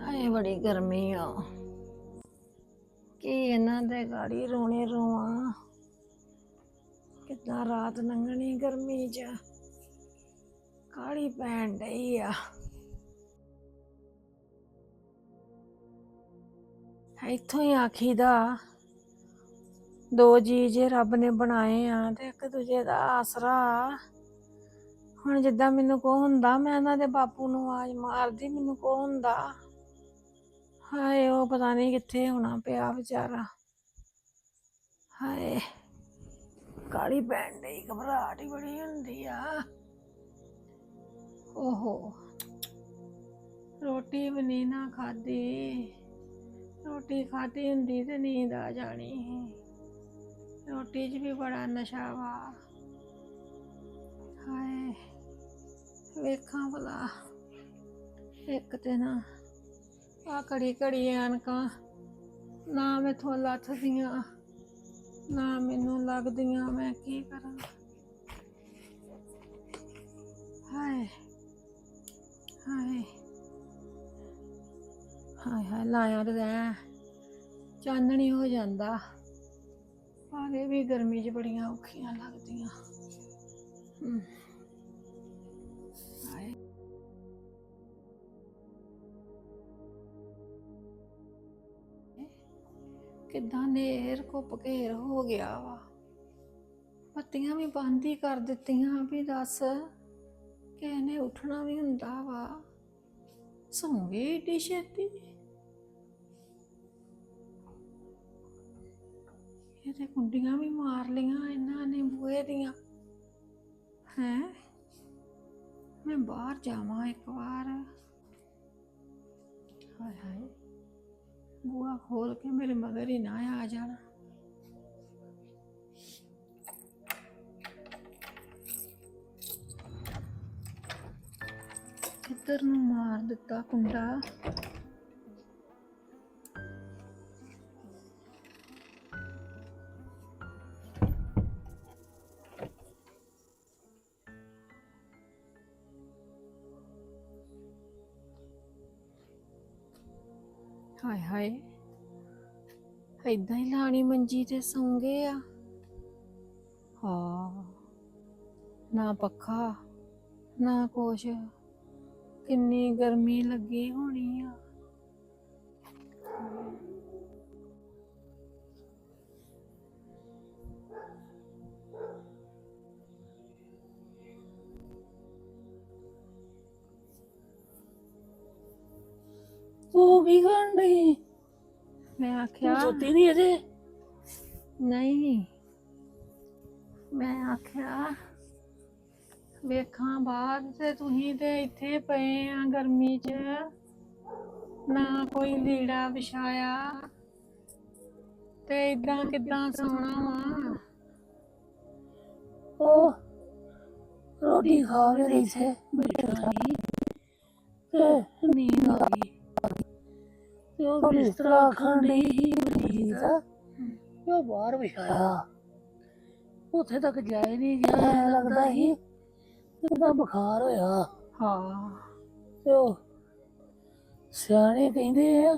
ਹਾਏ ਬੜੀ ਗਰਮੀ ਆ। ਇਹਨਾਂ ਦੇ ਗਾੜੀ ਰੋਣੇ ਰੋਵਾਂ। ਕਿੱਦਾਂ ਰਾਤ ਲੰਘਣੀ ਗਰਮੀ 'ਚ। ਕਾਲੀ ਪੈਣ ਡਈ ਆ। ਇੱਥੋਂ ਹੀ ਆਖੀਦਾ ਦੋ ਜੀ ਜੇ ਰੱਬ ਨੇ ਬਣਾਏ ਆ ਤੇ ਇੱਕ ਦੂਜੇ ਦਾ ਆਸਰਾ। ਹੁਣ ਜਿੱਦਾਂ ਮੈਨੂੰ ਕੋ ਹੁੰਦਾ, ਮੈਂ ਇਹਨਾਂ ਦੇ ਬਾਪੂ ਨੂੰ ਆਵਾਜ਼ ਮਾਰਦੀ, ਮੈਨੂੰ ਕੋ ਹੁੰਦਾ। ਹਾਏ, ਉਹ ਪਤਾ ਨਹੀਂ ਕਿੱਥੇ ਹੋਣਾ ਪਿਆ ਵਿਚਾਰਾ। ਹਾਏ ਕਾਲੀ ਪੈਣ ਡਈ ਘਬਰਾਹਟ ਹੀ ਬੜੀ ਹੁੰਦੀ ਆ ਓਹੋ ਰੋਟੀ ਵੀ ਨਹੀਂ ਨਾ ਖਾਦੀ ਰੋਟੀ ਖਾਦੀ ਹੁੰਦੀ ਤੇ ਨੀਂਦ ਆ ਜਾਣੀ ਸੀ ਰੋਟੀ 'ਚ ਵੀ ਬੜਾ ਨਸ਼ਾ ਵਾ ਹਾਏ ਵੇਖਾਂ ਭਲਾ ਇੱਕ ਤੇ ਨਾ ਆ ਘੜੀ ਘੜੀ ਐਨਕਾਂ ਨਾ ਮੈਥੋਂ ਲੱਥਦੀਆਂ ਨਾ ਮੈਨੂੰ ਲੱਗਦੀਆਂ ਮੈਂ ਕੀ ਕਰਾਂ। ਹਾਏ ਹਾਏ ਹਾਏ ਹਾਏ, ਲਾਇਆ ਤੇ ਰਹਿ। ਚਾਨਣੀ ਹੋ ਜਾਂਦਾ। ਪਰ ਇਹ ਵੀ ਗਰਮੀ 'ਚ ਬੜੀਆਂ ਔਖੀਆਂ ਲੱਗਦੀਆਂ। ਹਮ। ਕਿੱਦਾਂ ਨੇਰ ਘੁੱਪ ਘੇਰ ਹੋ ਗਿਆ ਵਾ। ਬੱਤੀਆਂ ਵੀ ਬੰਦ ਹੀ ਕਰ ਦਿੱਤੀਆਂ ਵੀ ਦੱਸ, ਕਿਸੇ ਨੇ ਉੱਠਣਾ ਵੀ ਹੁੰਦਾ ਵਾ। ਸੌਂ ਗਈ ਏਡੀ ਛੇਤੀ। ਇਹ ਤੇ ਕੁੰਡੀਆਂ ਵੀ ਮਾਰ ਲੀਆਂ ਇਹਨਾਂ ਨੇ ਬੂਹੇ ਦੀਆਂ। ਹੈ? ਮੈਂ ਬਾਹਰ ਜਾਵਾਂ ਇੱਕ ਵਾਰ। ਹਾਏ ਹਾਏ। ਬੂਹਾ ਖੋਲ ਕੇ ਮੇਰੇ ਮਗਰ ਹੀ ਨਾ ਆ ਜਾਣਾ। ਕਿੱਧਰ ਨੂੰ ਮਾਰ ਦਿੱਤਾ ਕੁੰਡਾ? ਹਾਏ ਹਾਏ ਏਦਾਂ ਹੀ ਲਾਣੀ ਮੰਜੀ ਤੇ ਸੌਂ ਗਏ ਆ। ਹਾਂ, ਨਾ ਪੱਖਾ, ਨਾ ਕੁਛ, ਕਿੰਨੀ ਗਰਮੀ ਲੱਗੀ ਹੋਣੀ ਆ। ਕੀ ਕਰਨ ਡਈ ਮੈਂ ਆਖਿਆ ਤੂੰ ਸੁੱਤੀ ਨਹੀਂ ਅਜੇ? ਨਹੀਂ। ਮੈਂ ਆਖਿਆ ਵੇਖਾਂ ਬਾਹਰ ਤੇ ਤੁਸੀਂ ਤੇ ਇੱਥੇ ਪਏ ਆ ਗਰਮੀ 'ਚ। ਨਾ ਕੋਈ ਲੀੜਾ ਵਿਛਾਇਆ। ਤੇ ਇਦਾਂ ਕਿਦਾਂ ਸੌਣਾ ਵਾ? ਉਹ ਰੋਟੀ ਖਾ ਕੇ ਰਹੀ ਸੀ ਬੈਠਾ ਸੀ ਤੇ ਨੀਂਦ ਆ ਗਈ। ਉਹ ਬਿਸਤਰਾ ਖਾਣ ਡਈ ਸੀ ਬਲਜੀਤ ਤੇ ਉਹ ਬਾਹਰ ਵਿਛਾਇਆ? ਉੱਥੇ ਤੱਕ ਜਾਏ ਨਹੀਂ ਗਿਆ ਐਂ ਲੱਗਦਾ ਸੀ ਕਿਦਾ ਬੁਖਾਰ ਹੋਇਆ। ਹਾਂ। ਤੇ ਉਹ ਸਿਆਣੇ ਕਹਿੰਦੇ ਆ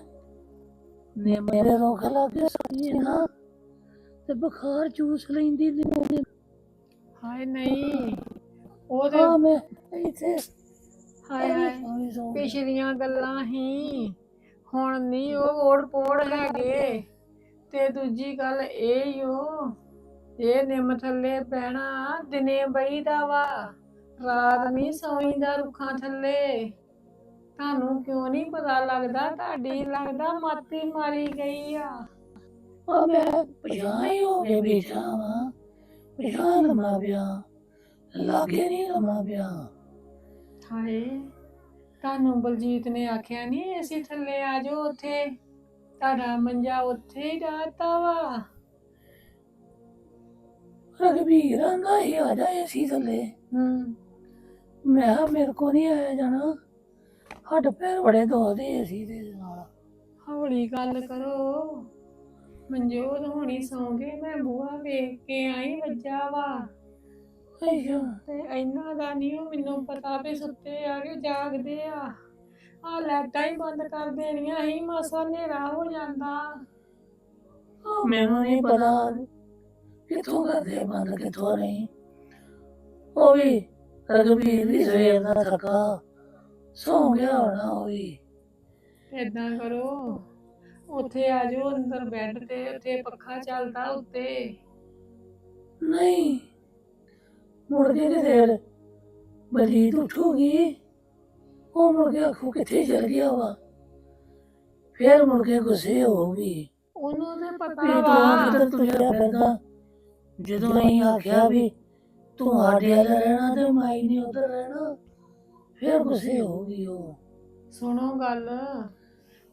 ਨੇ ਮੇਰੇ ਰੋਖ ਲੱਗੇ ਸੱਜੀ ਨਾ ਤੇ ਬੁਖਾਰ ਚੂਸ ਲੈਂਦੀ ਨੇ ਹਾਏ ਨਹੀਂ ਉਹਦੇ ਆ ਮੈਂ ਇੱਥੇ ਹਾਏ ਹਾਏ ਪਿਛਲੀਆਂ ਗੱਲਾਂ ਹੀ। ਹੁਣ ਨਹੀਂ ਉਹ ਓੜ ਪੋੜ ਹੈਗੇ। ਤੇ ਦੂਜੀ ਗੱਲ ਇਹ ਹੀ ਓ ਇਹ ਨਿੰਮ ਥੱਲੇ ਬਹਿਣਾ ਦਿਨੇ ਬਈਦਾ ਵਾ ਰਾਤ ਨਹੀਂ ਸੌਂਈਦਾ ਰੁੱਖਾਂ ਥੱਲੇ। ਤੁਹਾਨੂੰ ਕਿਉਂ ਨਹੀਂ ਪਤਾ ਲੱਗਦਾ ਤੁਹਾਡੀ ਲੱਗਦਾ ਮਾਤੀ ਮਾਰੀ ਗਈ ਆ। ਆ ਮੈਂ ਪਛਾਣ ਹੀ ਗਿਆ ਬੈਠਾ ਵਾਂ ਪਛਾਣ ਲੰਮਾ ਪਿਆ ਲਾਗੇ ਨਹੀਂ ਲੰਮਾ ਪਿਆ। ਹਾਏ। ਤੁਹਾਨੂੰ ਬਲਜੀਤ ਨੇ ਆਖਿਆ ਨਹੀਂ ਅਸੀਂ ਥੱਲੇ ਆ ਜਾਓ ਉੱਥੇ। ਤੁਹਾਡਾ ਮੰਜਾ ਉੱਥੇ ਹੀ ਵਾ। ਰਘਬੀਰ ਆਂਦਾ ਹੀ ਆ ਜਾ ਏਸੀ ਥੱਲੇ। ਹੂੰ। ਮੈਂ ਕਿਹਾ ਮੇਰੇ ਕੋ ਨਹੀਂ ਆਇਆ ਜਾਣਾ। ਹੱਡ ਪੈਰ ਬੜੇ ਦੋਦੇ ਏਸੀ ਦੇ ਨਾਲ। ਹੌਲੀ ਗੱਲ ਕਰੋ। ਮਨਜੋਤ ਹੁਣੀ ਸੌਂ ਗਏ ਮੈਂ ਬੂਹਾ ਵੇਖ ਕੇ ਆਈ ਵੱਜਾ ਵਾ। ਅੱਛਾ ਤੇ ਇਹਨਾਂ ਦਾ ਨਹੀਂ ਮੈਨੂੰ ਪਤਾ ਵੀ ਸੁੱਤੇ ਆ ਕਿ ਜਾਗਦੇ ਆ। ਆ ਲਾਈਟਾਂ ਹੀ ਬੰਦ ਕਰ ਦੇਣੀਆਂ ਸੀ ਮਸਾ ਹਨੇਰਾ ਹੋ ਜਾਂਦਾ। ਆਹ ਮੈਨੂੰ ਨਹੀਂ ਪਤਾ ਕਿੱਥੋਂ ਕਰਦੇ ਬੰਦ ਕਿੱਥੋਂ ਨਹੀਂ। ਉਹ ਵੀ ਰਘਬੀਰ ਵੀ ਸਵੇਰ ਦਾ ਥੱਕਾ ਸੌਂ ਗਿਆ ਹੋਣਾ ਉਹ ਵੀ। ਏਦਾਂ ਕਰੋ ਉੱਥੇ ਆ ਜਾਓ ਅੰਦਰ ਬੈੱਡ ਤੇ ਉੱਥੇ ਪੱਖਾ ਚੱਲਦਾ ਉੱਤੇ। ਨਹੀਂ। ਮੁੜ ਕੇ ਤੇ ਫੇਰ ਬਲਜੀਤ ਉੱਠੂਗੀ। ਉਹ ਮੁੜ ਕੇ ਆਖੂ ਕਿੱਥੇ ਚਲ ਗਿਆ ਵਾ। ਫੇਰ ਮੁੜ ਕੇ ਗੁੱਸੇ ਹੋਊਗੀ ਉਹਨੂੰ ਤੇ ਵੀ ਪਤਾ ਤੂੰ ਵਾ ਕਿੱਧਰ ਤੁਰਿਆ ਫਿਰਦਾ। ਜਦੋਂ ਅਸੀਂ ਆਖਿਆ ਵੀ ਤੂੰ ਸਾਡੇ ਰਹਿਣਾ ਤੇ ਮਾਈ ਨੇ ਉਧਰ ਰਹਿਣਾ ਫੇਰ ਗੁੱਸੇ ਹੋਊਗੀ ਉਹ। ਸੁਣੋ ਗੱਲ।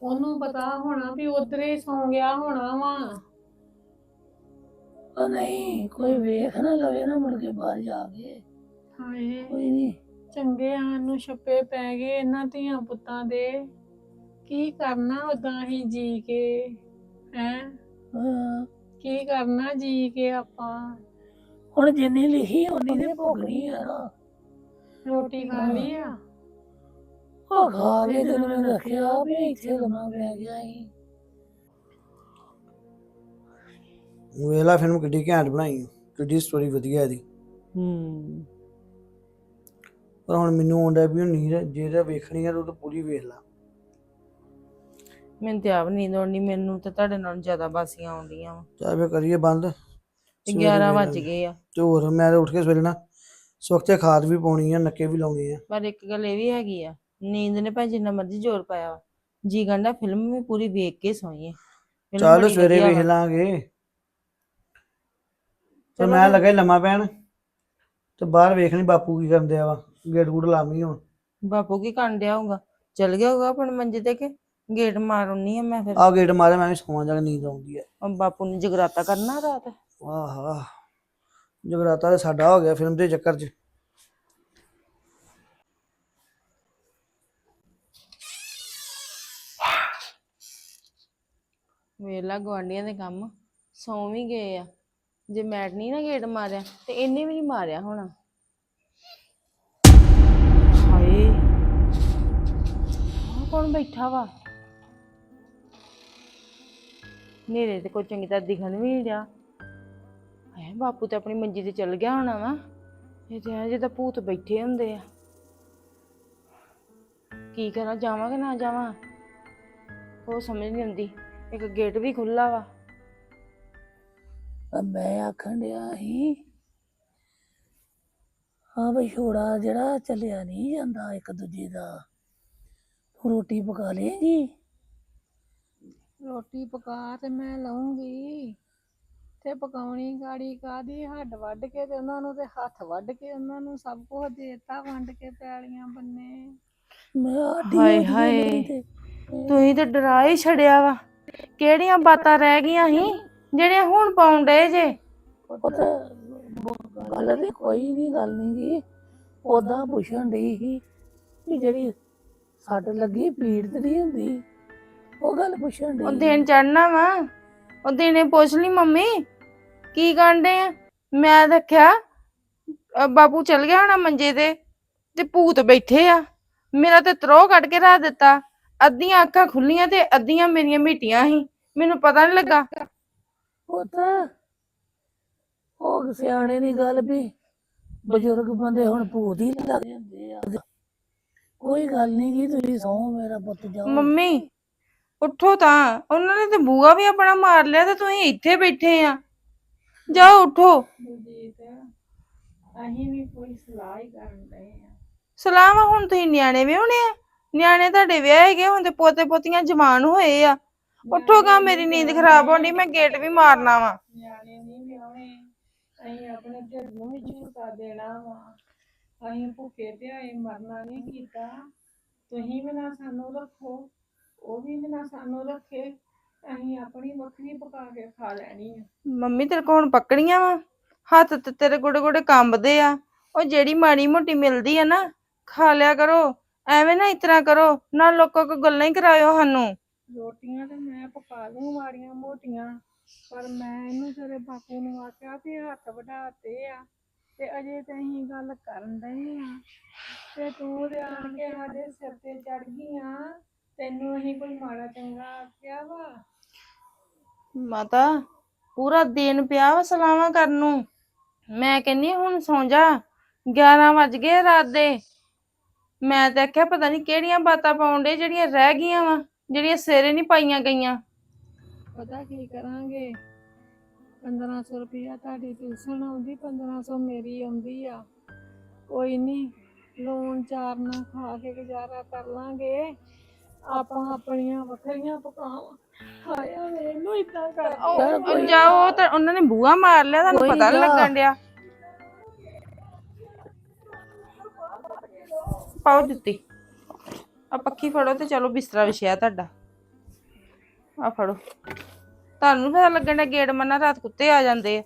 ਉਹਨੂੰ ਪਤਾ ਹੋਣਾ ਵੀ ਉਧਰੇ ਸੌਂ ਗਿਆ ਹੋਣਾ ਵਾ। ਉਹ ਨਹੀਂ ਕੋਈ ਵੇਖ ਨਾ ਲਵੇ ਨਾ ਮੁੜ ਕੇ ਬਾਹਰ ਜਾ ਕੇ। ਹਾਏ ਕੋਈ ਨਹੀਂ ਚੰਗੇ ਸਾਨੂੰ ਛੱਪੇ ਪੈ ਗਏ ਇਹਨਾਂ ਧੀਆਂ ਪੁੱਤਾਂ ਦੇ। ਕੀ ਕਰਨਾ ਉਦਾਂ ਹੀ ਜੀ ਕੇ ਹੈ? ਹਾਂ। ਕੀ ਕਰਨਾ ਜੀ ਕੇ ਆਪਾਂ? ਹੁਣ ਜਿੰਨੀ ਲਿਖੀ ਉਨੀ ਤੇ ਭੋਗਣੀ ਆ ਨਾ। ਰੋਟੀ ਖਾ ਲਈ ਆ? ਉਹ ਕੇ ਤੇ ਉਹਨੇ ਰੱਖਿਆ ਵੀ ਇੱਥੇ ਲੰਮਾ ਪੈ ਗਿਆ ਸੀ। ਵੇਲਾ ਫਿਲਮ ਕਿੱਡੀ ਘੈਂਟ ਬਣਾਈ ਕਿੱਡੀ ਸਟੋਰੀ ਵਧੀਆ ਇਹਦੀ। ਹੂੰ ਪਰ ਹੁਣ ਮੈਨੂੰ ਆਉਂਦਾ ਵੀ ਹੁਣ ਨੀਂਦ ਜੇ ਤਾਂ ਵੇਖਣੀ ਹੈ ਤਾਂ ਉਹ ਤਾਂ ਪੂਰੀ ਵੇਖ ਲਾ। ਮੈਨੂੰ ਤੇ ਆਪ ਨੀਂਦ ਆਉਣੀ ਮੈਨੂੰ ਤੇ ਤੁਹਾਡੇ ਨਾਲੋਂ ਜ਼ਿਆਦਾ ਬਾਸੀਆਂ ਆਉਂਦੀਆਂ ਵਾ। ਚੱਲ ਫੇ ਕਰੀਏ ਬੰਦ। ਤੇ ਸਵੇਰੇ 11 ਵੇਖ ਵੱਜ ਲਾਂਗੇ। ਗਏ ਆ। ਤੇ ਹੋਰ ਮੈਂ ਤਾਂ ਉੱਠ ਕੇ ਸਵੇਰੇ ਨਾ ਸਵਖਤੇ ਖਾਦ ਵੀ ਪਾਉਣੀ ਆ ਨੱਕੇ ਵੀ ਲਾਉਣੇ ਆ। ਪਰ ਇੱਕ ਗੱਲ ਇਹ ਵੀ ਹੈਗੀ ਆ ਨੀਂਦ ਨੇ ਭਾਵੇਂ ਜਿੰਨਾ ਮਰਜ਼ੀ ਜ਼ੋਰ ਪਾਇਆ ਵਾ ਜੀ ਗੰਡਾ ਫਿਲਮ ਵੀ ਪੂਰੀ ਵੇਖ ਕੇ ਸੋਈਏ। ਚੱਲ ਸਵੇਰੇ ਵੇਖ ਵਾ। ਲਾਂਗੇ। ਤੇ ਚਲੋ ਮੈਂ ਫਿਰ। ਲੱਗਾ ਸੀ ਲੰਮਾ ਪੈਣ ਤੇ ਬਾਹਰ ਵੇਖਣੀ ਬਾਪੂ ਕੀ ਕਰਨ ਦਿਆ ਵਾ ਗੇਟ ਗੂੜ ਲਾਵੀਂ ਹੁਣ। ਬਾਪੂ ਕੀ ਕਰਨ ਡਿਆ ਹੋਊਗਾ? ਚਲ ਗਿਆ ਹੋਊਗਾ ਆਪਣੇ ਮੰਜੇ ਤੇ ਕਿ ਗੇਟ ਮਾਰਉਣੀ ਆ ਮੈਂ ਫਿਰ? ਆ ਗੇਟ ਮਾਰੇ ਮੈਂ ਵੀ ਸੌਂ ਜਾ ਕੇ ਨੀਂਦ ਆਉਂਦੀ ਹੈ ਉਹ ਬਾਪੂ ਨੇ ਜਗਰਾਤਾ ਕਰਨਾ ਰਾਤ? ਆਹਾ ਜਗਰਾਤਾ ਤੇ ਸਾਡਾ ਹੋ ਗਿਆ ਫਿਲਮ ਦੇ ਚੱਕਰ 'ਚ। ਵੇਲਾ ਗਵਾਂਢੀਆਂ ਦੇ ਕੰਮ ਸੌਂ ਵੀ ਗਏ ਆ। ਜੇ ਮੈਟ ਨਹੀਂ ਨਾ ਗੇਟ ਮਾਰਿਆ, ਤੇ ਇਹਨੇ ਵੀ ਨਹੀਂ ਮਾਰਿਆ ਹੋਣਾ। ਹਾਏ। ਆਹ ਕੌਣ ਬੈਠਾ ਵਾ? ਨੇਰੇ ਤੇ ਕੋਈ ਚੰਗੀ ਤਰ੍ਹਾਂ ਦਿਖਣ ਵੀ ਨਹੀਂ ਰਿਹਾ ਹੈ ਬਾਪੂ ਤੇ ਆਪਣੀ ਮੰਜੀ ਤੇ ਚੱਲ ਗਿਆ ਹੋਣਾ ਵਾ। ਇਹ ਤੇ ਐਂ ਜਿੱਦਾਂ ਭੂਤ ਬੈਠੇ ਹੁੰਦੇ ਆ। ਕੀ ਕਰਾਂ, ਜਾਵਾਂ ਕਿ ਨਾ ਜਾਵਾਂ? ਉਹ ਸਮਝ ਨਹੀਂ ਆਉਂਦੀ। ਇੱਕ ਗੇਟ ਵੀ ਖੁੱਲਾ ਵਾ। ਤਾਂ ਮੈਂ ਆਖਣ ਡਿਆ ਸੀ ਹਾਂ ਬਈ ਛੋੜਾ ਜਿਹੜਾ ਚੱਲਿਆ ਨਹੀਂ ਜਾਂਦਾ ਇੱਕ ਦੂਜੇ ਦਾ ਤੂੰ ਰੋਟੀ ਪਕਾ ਲੇਗੀ ਰੋਟੀ ਪਕਾ ਤੇ ਮੈਂ ਲਾਉਂਗੀ ਤੇ ਪਕਾਉਣੀ ਗਾੜੀ ਕਾਦੀ ਹੱਡ ਵੱਢ ਕੇ ਤੇ ਉਹਨਾਂ ਨੂੰ ਤੇ ਹੱਥ ਵੱਢ ਕੇ ਉਹਨਾਂ ਨੂੰ ਸਭ ਕੁਝ ਦੇਤਾ ਵੰਡ ਕੇ ਪੈਲੀਆਂ ਬੰਨੇ। ਹਾਏ ਹਾਏ। ਤੁਸੀਂ ਤੇ। ਡਰਾ ਹੀ ਛੜਿਆ ਵਾ। ਕਿਹੜੀਆਂ ਬਾਤਾਂ ਰਹਿ ਗਈਆਂ ਸੀ? ਜਿਹੜੀਆਂ ਹੁਣ ਪਾਉਣ ਡਏ ਜੇ। ਉਹ ਤਾਂ ਗੱਲ ਤੇ ਕੋਈ ਵੀ ਗੱਲ ਨਹੀਂ ਗੀ ਉਦਾਂ ਪੁੱਛਣ ਡਈ ਸੀ ਕਿ ਜਿਹੜੀ ਸੱਟ ਲੱਗੀ ਪੀੜ ਤੇ ਨਹੀਂ ਹੁੰਦੀ। ਉਹ ਗੱਲ ਪੁੱਛਣ ਉਹ ਡਈ ਦਿਨ ਚੜਨਾ ਵਾ। ਉਹ ਦਿਨੇ ਪੁੱਛ ਲਈ ਮੰਮੀ ਕੀ ਕਰਦੇ ਆ? ਮੈਂ ਦੇਖਿਆ ਅ, ਬਾਪੂ ਚਲ ਗਿਆ ਹੋਣਾ ਮੰਜੇ ਤੇ ਤੇ ਭੂਤ ਬੈਠੇ ਆ। ਮੇਰਾ ਤੇ ਤਰੋ ਕੱਢ ਕੇ ਰੱਖ ਦਿੱਤਾ। ਅੱਧੀਆਂ ਅੱਖਾਂ ਖੁੱਲੀਆਂ ਤੇ ਅੱਧੀਆਂ ਮੇਰੀਆਂ ਮਿਟੀਆਂ ਸੀ। ਮੈਨੂੰ ਪਤਾ ਨਹੀਂ ਲੱਗਾ। ਉਹ ਤਾਂ ਉਹ ਸਿਆਣੇ ਦੀ ਗੱਲ ਵੀ ਬਜ਼ੁਰਗ ਬੰਦੇ ਹੁਣ ਭੂਤ ਹੀ ਲੱਗ ਜਾਂਦੇ ਆ। ਕੋਈ ਗੱਲ ਨਹੀਂ ਕੀ ਤੁਸੀਂ ਸੌ ਮੇਰਾ ਪੁੱਤ ਜਾਓ। ਮੰਮੀ ਉੱਠੋ ਤਾਂ। ਉਹਨਾਂ ਨੇ ਤੇ ਬੂਆ ਵੀ ਆਪਣਾ ਮਾਰ ਲਿਆ ਤੇ ਤੁਸੀਂ ਇੱਥੇ ਬੈਠੇ ਆ। ਜਾਓ ਉੱਠੋ। ਅਸੀਂ ਵੀ ਕੋਈ ਸਲਾਹ ਹੀ ਕਰਨ ਆ। ਹੁਣ ਤੁਸੀਂ ਨਿਆਣੇ ਵਿਆਹੁਣੇ ਆ। ਨਿਆਣੇ ਤੁਹਾਡੇ ਵਿਆਹ ਹੈਗੇ ਹੁਣ ਤੇ ਪੋਤੇ ਪੋਤੀਆਂ ਜਵਾਨ ਹੋਏ ਆ। ਉੱਠੋਗਾ ਮੇਰੀ ਨੀਂਦ ਖਰਾਬ ਹੋਣੀ ਮੈਂ ਗੇਟ ਵੀ ਮਾਰਨਾ ਵਾ। ਨਿਆਣੇ ਨਹੀਂ ਵਿਆਹਣੇ। ਅਸੀਂ ਆਪਣੇ ਢਿੱਡ ਨੂੰ ਵੀ ਝੂਟਾ ਦੇਣਾ ਵਾ। ਅਸੀਂ ਭੁੱਖੇ ਪਿਆਏ ਮਰਨਾ ਨਹੀਂ ਕੀਤਾ। ਤੁਸੀਂ ਵੀ ਨਾ ਸਾਨੂੰ ਰੱਖੋ ਉਹ ਵੀ ਨਾ ਸਾਨੂੰ ਰੱਖੇ। ਅਸੀਂ ਆਪਣੀ ਵੱਖਰੀ ਪਕਾ ਕੇ ਖਾ ਲੈਣੀ ਆ। ਮੰਮੀ ਤੇਰੇ ਕੋਲ ਹੁਣ ਪੱਕਣੀਆਂ ਵਾ? ਹੱਥ ਤੇ ਤੇਰੇ ਗੋਡੇ ਗੋਡੇ ਕੰਬਦੇ ਆ। ਉਹ ਜਿਹੜੀ ਮਾੜੀ ਮੋਟੀ ਮਿਲਦੀ ਆ ਨਾ ਖਾ ਲਿਆ ਕਰੋ। ਐਵੇਂ ਨਾ ਇਤਨਾ ਕਰੋ ਨਾ ਲੋਕਾਂ ਕੋ ਗੱਲਾਂ ਹੀ ਕਰਾਇਓ ਸਾਨੂੰ। ਰੋਟੀਆਂ ਤੇ ਮੈਂ ਪਕਾ ਲੂੰ ਮਾੜੀਆਂ ਮੋਟੀਆਂ, ਪਰ ਮੈਂ ਇਹਨੂੰ ਤੇਰੇ ਬਾਪੂ ਨੂੰ ਆਖਿਆ ਵੀ ਹੱਥ ਵਢਾਤੇ ਆ ਤੇ ਅਜੇ ਤੇ ਅਸੀਂ ਗੱਲ ਕਰਨ ਡਏ ਆ। ਤੇ ਤੂੰ ਤੇ ਆਣ ਕੇ ਸਾਡੇ ਸਿਰ ਤੇ ਚੜ ਗਈ ਆ ਤੈਨੂੰ ਅਸੀਂ ਕੋਈ ਮਾੜਾ ਚੰਗਾ ਆਖਿਆ ਵਾ? ਮਾਤਾ, ਪੂਰਾ ਦਿਨ ਪਿਆ ਵਾ ਸਲਾਵਾਂ ਕਰਨ ਨੂੰ। ਮੈਂ ਕਹਿੰਨੀ ਹੁਣ ਸੌਂ ਜਾ। 11 ਵੱਜ ਗਏ ਰਾਤ ਦੇ। ਮੈਂ ਤਾਂ ਆਖਿਆ ਪਤਾ ਨਹੀਂ ਕਿਹੜੀਆਂ ਬਾਤਾਂ ਪਾਉਂਦੇ ਜਿਹੜੀਆਂ ਰਹਿ ਗਈਆਂ ਵਾ। ਜਿਹੜੀਆਂ ਸਿਰੇ ਨਹੀਂ ਪਾਈਆਂ ਗਈਆਂ। ਪਤਾ ਕੀ ਕਰਾਂਗੇ? 1500 ਰੁਪਇਆ ਤੁਹਾਡੀ ਟਿਊਸ਼ਨ ਆਉਂਦੀ 1500 ਮੇਰੀ ਆਉਂਦੀ ਆ। ਕੋਈ ਨਹੀਂ ਲੋਨ ਚਾਰ ਨਾ ਖਾ ਕੇ ਗੁਜ਼ਾਰਾ ਕਰ ਲਾਂਗੇ। ਆਪਾਂ ਆਪਣੀਆਂ ਵੱਖਰੀਆਂ ਪਕਾਵਾਂ ਹਾਇਆ ਮੈਨੂੰ ਇਦਾਂ ਜਾਓ ਤਾਂ ਉਹਨਾਂ ਨੇ ਬੂਹਾ ਮਾਰ ਲਿਆ ਤੁਹਾਨੂੰ ਪਤਾ ਨੀ ਨਾ। ਲੱਗਣ ਡਿਆ। ਪਾਓ ਜੁੱਤੀ। ਆ ਪੱਖੀ ਫੜੋ ਤੇ ਚਲੋ ਬਿਸਤਰਾ ਵਿਛਿਆ ਤੁਹਾਡਾ। ਆ ਫੜੋ। ਤੁਹਾਨੂੰ ਪਤਾ ਲੱਗਣ ਡਿਆ ਗੇੜ ਮੰਨਾ ਰਾਤ ਕੁੱਤੇ ਆ ਜਾਂਦੇ ਆ।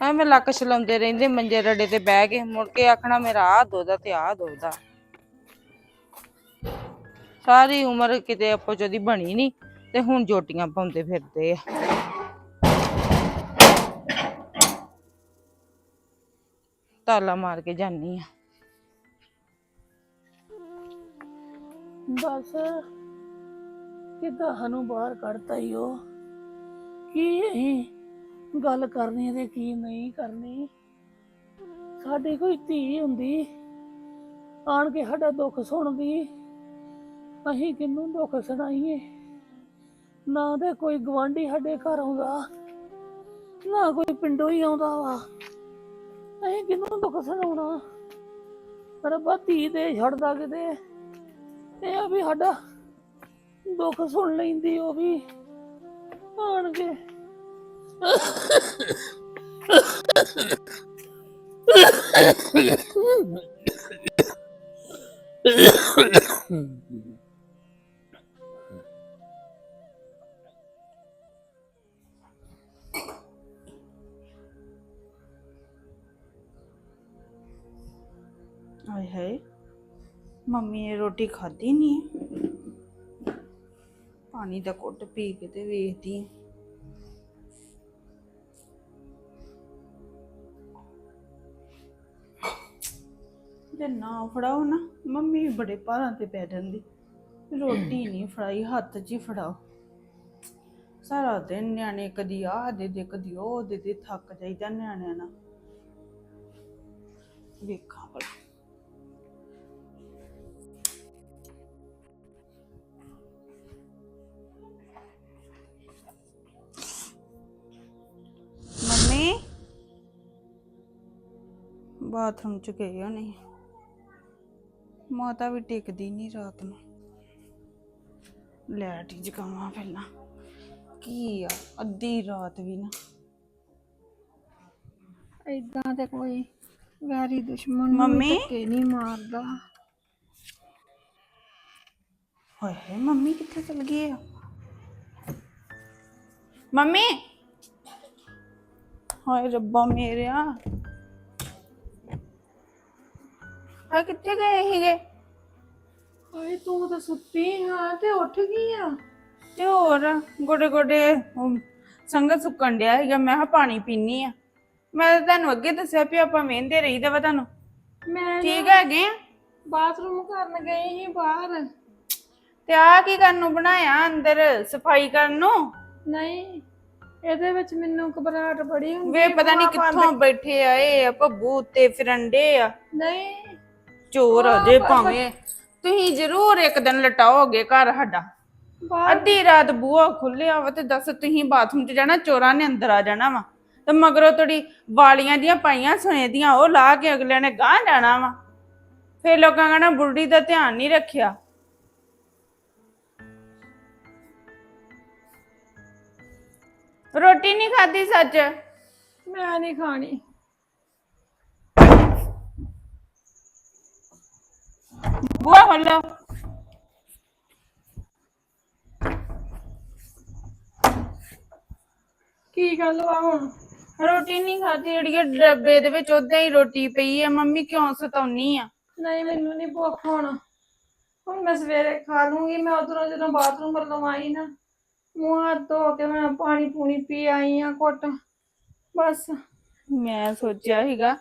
ਐਵੇਂ ਲੱਕ ਛਲਾਉਂਦੇ ਰਹਿੰਦੇ ਮੰਜੇ ਰੜੇ ਤੇ ਬਹਿ ਕੇ, ਮੁੜ ਕੇ ਆਖਣਾ ਮੇਰਾ ਆ ਦੋਦਾ ਤੇ ਆ ਦੋਦਾ। ਸਾਰੀ ਉਮਰ ਕਿਤੇ ਆਪੋ ਚ ਬਣੀ ਨਹੀਂ ਤੇ ਹੁਣ ਜੋਟੀਆਂ ਪਾਉਂਦੇ ਫਿਰਦੇ ਆ। ਤਾਲਾ ਮਾਰ ਕੇ ਜਾਨੀ ਆ। ਬਸ, ਕਿੱਦਾਂ ਸਾਨੂੰ ਬਾਹਰ ਕੱਢਤਾ ਈ ਉਹ? ਕੀ ਅਸੀਂ ਗੱਲ ਕਰਨੀ ਤੇ ਕੀ ਨਹੀਂ ਕਰਨੀ? ਸਾਡੀ ਕੋਈ ਧੀ ਹੁੰਦੀ, ਆਣ ਕੇ ਸਾਡਾ ਦੁੱਖ ਸੁਣਦੀ, ਅਸੀਂ ਕਿਹਨੂੰ ਦੁੱਖ ਸੁਣਾਈਏ? ਨਾ ਤੇ ਕੋਈ ਗਵਾਂਢੀ ਸਾਡੇ ਘਰ ਆਉਂਦਾ, ਨਾ ਕੋਈ ਪਿੰਡੋਂ ਹੀ ਆਉਂਦਾ ਵਾ। ਅਸੀਂ ਕਿਹਨੂੰ ਦੁੱਖ ਸੁਣਾਉਣਾ ਰੱਬਾ ਧੀ ਦੇ ਛੱਡਦਾ ਕਿਤੇ ਇਹ ਆ ਵੀ ਸਾਡਾ ਦੁੱਖ ਸੁਣ ਲੈਂਦੀ ਉਹ ਵੀ ਆਣ ਕੇ ਮੰਮੀ ਨੇ ਰੋਟੀ ਖਾਧੀ ਨਹੀਂ ਪਾਣੀ ਦਾ ਘੁੱਟ ਪੀ ਕੇ ਤੇ ਵੇਖਦੀ ਆਂ। ਜੇ ਨਾ ਫੜਾਓ ਨਾ, ਮੰਮੀ ਬੜੇ ਭਾਰਾਂ ਤੇ ਪੈ ਜਾਂਦੀ। ਰੋਟੀ ਨਹੀਂ ਫੜਾਈ, ਹੱਥ 'ਚ ਹੀ ਫੜਾਓ। ਸਾਰਾ ਦਿਨ ਨਿਆਣੇ ਕਦੀ ਆਹ ਦੇ ਦੇ, ਕਦੀ ਉਹ ਦੇ ਦੇ, ਥੱਕ ਜਾਈਦਾ ਨਿਆਣਿਆਂ ਨਾਲ। ਵੇਖਾਂ। ਬਾਥਰੂਮ ਚ ਗਏ ਹੋਣੇ ਮਾਤਾ ਵੀ ਟਿਕਦੀ ਨਹੀਂ ਰਾਤ ਨੂੰ ਲੈਟ ਹੀ ਜਗਾਵਾਂ ਪਹਿਲਾਂ ਕੀ ਆ ਅੱਧੀ ਰਾਤ ਵੀ ਨਾ ਇਦਾਂ ਤੇ ਕੋਈ ਵੈਰੀ ਦੁਸ਼ਮਣ ਨੂੰ ਮੰਮੀ? ਧੱਕੇ ਨਹੀਂ ਮਾਰਦਾ ਹਾਏ ਹਾਏ ਮੰਮੀ ਕਿੱਥੇ ਚਲ ਗਈ ਆ ਮੰਮੀ ਹਾਏ ਰੱਬਾ ਮੇਰਿਆ ਆ ਕਿੱਥੇ ਗਏ ਸੀਗੇ? ਹਾਏ ਤੂੰ ਤਾਂ ਸੁੱਤੀ ਹਾਂ ਤੇ ਉੱਠ ਗਈ ਆ। ਤੇ ਹੋਰ ਗੋਡੇ ਗੋਡੇ ਸੰਗਤ ਸੁੱਕਣ ਡਿਆ ਸੀਗਾ ਮੈਂ ਕਿਹਾ ਪਾਣੀ ਪੀਨੀ ਆ। ਮੈਂ ਤਾਂ ਤੁਹਾਨੂੰ ਅੱਗੇ ਦੱਸਿਆ ਵੀ ਆਪਾਂ ਵਹਿੰਦੇ ਰਹੀਦਾ ਵਾ ਤੁਹਾਨੂੰ। ਮੈਂ ਠੀਕ ਹੈਗੇ ਆ? ਬਾਥਰੂਮ ਕਰਨ ਗਈ ਸੀ ਬਾਹਰ। ਤੇ ਆ ਕੀ ਕਰਨ ਨੂੰ ਬਣਾਇਆ ਅੰਦਰ ਸਫ਼ਾਈ ਕਰਨ ਨੂੰ? ਨਹੀਂ ਇਹਦੇ ਵਿੱਚ ਮੈਨੂੰ ਘਬਰਾਹਟ ਬੜੀ ਹੁੰਦੀ ਵੇ ਪਤਾ ਨਹੀਂ ਕਿੱਥੋਂ ਬੈਠੇ ਆਏ ਆ ਭੱਬੂ ਉੱਤੇ ਫਿਰੰਡੇ ਆ। ਨਹੀਂ ਚੋਰ ਅਜੇ ਪਰ- ਭਾਵੇਂ ਤੁਸੀਂ ਜ਼ਰੂਰ ਇੱਕ ਦਿਨ ਲਟਾਓਗੇ ਘਰ ਸਾਡਾ। ਬਾਹਰ ਅੱਧੀ ਰਾਤ ਬੂਹਾ ਖੁੱਲਿਆ ਵਾ ਤੇ ਦੱਸ ਤੁਸੀਂ ਬਾਥਰੂਮ 'ਚ ਜਾਣਾ ਚੋਰਾਂ ਨੇ ਅੰਦਰ ਆ ਜਾਣਾ ਵਾ। ਤੇ ਮਗਰੋਂ ਤੁਹਾਡੀ ਵਾਲੀਆਂ ਦੀਆਂ ਪਾਈਆਂ ਸੁਨੇ ਦੀਆਂ ਉਹ ਲਾ ਕੇ ਅਗਲਿਆਂ ਨੇ ਗਾਂ ਜਾਣਾ ਵਾ। ਫੇਰ ਲੋਕਾਂ ਕਹਣਾ ਬੁੱਢੀ ਦਾ ਧਿਆਨ ਨਹੀਂ ਰੱਖਿਆ। ਰੋਟੀ ਨਹੀਂ ਖਾਧੀ ਸੱਚ? ਮੈਂ ਨਹੀਂ ਖਾਣੀ। ਬੂਹਾ ਖੋਲੋ ਕੀ ਗੱਲ ਵਾ ਹੁਣ? ਰੋਟੀ ਨਹੀਂ ਖਾਦੀ ਜਿਹੜੀ ਡੱਬੇ ਦੇ ਵਿੱਚ ਉਦਾਂ ਹੀ ਰੋਟੀ ਪਈ ਆ। ਮੰਮੀ ਕਿਉਂ ਸਤਾਉਣੀ ਆ? ਨਹੀਂ ਮੈਨੂੰ ਨਹੀਂ ਭੁੱਖ ਹੁਣ। ਹੁਣ ਮੈਂ ਸਵੇਰੇ ਖਾ ਲੂੰਗੀ। ਮੈਂ ਉਧਰੋਂ ਜਦੋਂ ਬਾਥਰੂਮ ਵੱਲੋਂ ਆਈ ਨਾ ਮੂੰਹ ਹੱਥ ਧੋ ਕੇ ਮੈਂ ਪਾਣੀ ਪੂਣੀ ਪੀ ਆਈ ਆ ਘੁੱਟ। ਬਸ। ਮੈਂ ਸੋਚਿਆ ਸੀਗਾ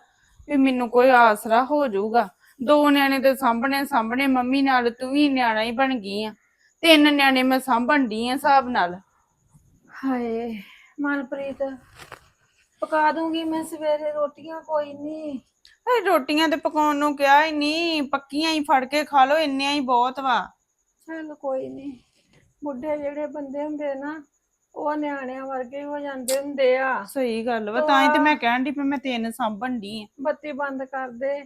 ਵੀ ਮੈਨੂੰ ਕੋਈ ਆਸਰਾ ਹੋ ਜਾਊਗਾ। ਦੋ ਨਿਆਣੇ ਤੇ ਸਾਂਭਣੇ ਸਾਂਭਣੇ ਮੰਮੀ ਨਾਲ ਤੂੰ ਵੀ ਨਿਆਣਾ ਹੀ ਬਣ ਗਈ ਆ। ਤਿੰਨ ਨਿਆਣੇ ਮੈਂ ਸਾਂਭਣ ਦੀ ਆ ਹਿਸਾਬ ਨਾਲ। ਹਾਏ ਮਨਪ੍ਰੀਤ ਪਕਾ ਦੂੰਗੀ ਮੈਂ ਸਵੇਰੇ ਰੋਟੀਆਂ ਕੋਈ ਨਹੀਂ ਇਹ ਰੋਟੀਆਂ ਤੇ ਪਕਾਉਣ ਨੂੰ ਕਿਹਾ ਹੀ ਨਹੀਂ ਪੱਕੀਆਂ ਹੀ ਫੜ ਕੇ ਖਾ ਲਓ ਇੰਨੀਆਂ ਹੀ ਬਹੁਤ ਵਾ। ਚੱਲ ਕੋਈ ਨਹੀਂ ਬੁੱਢੇ ਜਿਹੜੇ ਬੰਦੇ ਹੁੰਦੇ ਨਾ ਉਹ ਨਿਆਣਿਆਂ ਵਰਗੇ ਹੋ ਜਾਂਦੇ ਹੁੰਦੇ ਆ। ਸਹੀ ਗੱਲ ਵਾ ਤਾਂ ਹੀ ਤੇ ਮੈਂ ਕਹਿਣ ਦੀ ਵੀ ਮੈਂ ਤਿੰਨ ਸਾਂਭਣ ਦੀ ਆ। ਬੱਤੀ ਬੰਦ ਕਰ ਦੇ।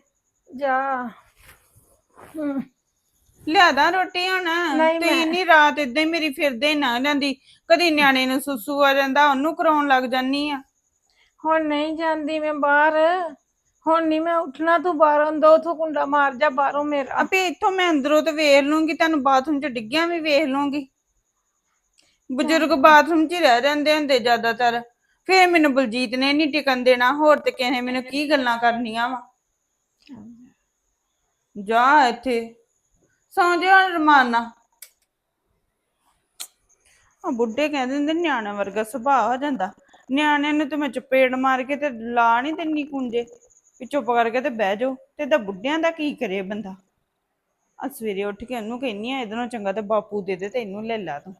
ਜਾ। ਹੂੰ। ਲਿਆਦਾ ਰੋਟੀ ਹੁਣ। ਨਹੀਂ, ਤੇ ਮੈਂ- ਇੰਨੀ ਰਾਤ ਇਦਾਂ ਹੀ ਮੇਰੀ ਫਿਰਦੇ ਲੰਘ ਜਾਂਦੀ ਕਦੀ ਨਿਆਣੇ ਨੂੰ ਸੁਸੂ ਆ ਜਾਂਦਾ ਉਹਨੂੰ ਕਰਾਉਣ ਲੱਗ ਜਾਨੀ ਆ। ਹੁਣ ਨਹੀਂ ਜਾਂਦੀ ਮੈਂ ਬਾਹਰ। ਹੁਣ ਨਹੀਂ ਮੈਂ ਉੱਠਣਾ ਤੂੰ ਬਾਹਰੋਂ ਦੋ ਉਥੋਂ ਕੁੰਡਾ ਮਾਰ ਜਾ ਬਾਹਰੋਂ ਮੇਰਾ। ਆਪੇ ਇੱਥੋਂ ਮੈਂ ਅੰਦਰੋਂ ਤੇ ਵੇਖ ਲੂੰਗੀ ਤੁਹਾਨੂੰ ਬਾਥਰੂਮ 'ਚ ਡਿੱਗਿਆ ਵੀ ਵੇਖ ਲੂੰਗੀ। ਬਜ਼ੁਰਗ ਬਾਥਰੂਮ 'ਚ ਹੀ ਰਹਿ ਜਾਂਦੇ ਹੁੰਦੇ ਜ਼ਿਆਦਾਤਰ। ਫੇਰ ਮੈਨੂੰ ਬਲਜੀਤ ਨੇ ਨਹੀਂ ਟਿਕਣ ਦੇਣਾ ਹੋਰ ਤੇ ਕਿਸੇ ਨੇ ਮੈਨੂੰ ਕੀ ਗੱਲਾਂ ਕਰਨੀਆਂ ਵਾ? ਜਾ ਇੱਥੇ। ਸੌਂ ਜਾ ਰਮਾਨਾ। ਆ ਬੁੱਢੇ ਕਹਿੰਦੇ ਹੁੰਦੇ ਨਿਆਣੇ ਵਰਗਾ ਸੁਭਾਅ ਹੋ ਜਾਂਦਾ। ਨਿਆਣਿਆਂ ਨੂੰ ਤੇ ਮੈਂ ਚਪੇੜ ਮਾਰ ਕੇ ਤੇ ਲਾ ਨਹੀਂ ਦਿੰਨੀ ਕੁੰਜੇ। ਵੀ ਚੁੱਪ ਕਰਕੇ ਤੇ ਬਹਿ ਜਾਓ। ਤੇ ਤਾਂ ਬੁੱਢਿਆਂ ਦਾ ਕੀ ਕਰੇ ਬੰਦਾ? ਆ ਸਵੇਰੇ ਉੱਠ ਕੇ ਉਹਨੂੰ ਕਹਿੰਨੀ ਆ, ਇਹਦੇ ਚੰਗਾ ਤੇ ਬਾਪੂ ਦੇ ਦੇ ਤੇ ਇਹਨੂੰ ਲੈ ਲਾ ਤੂੰ।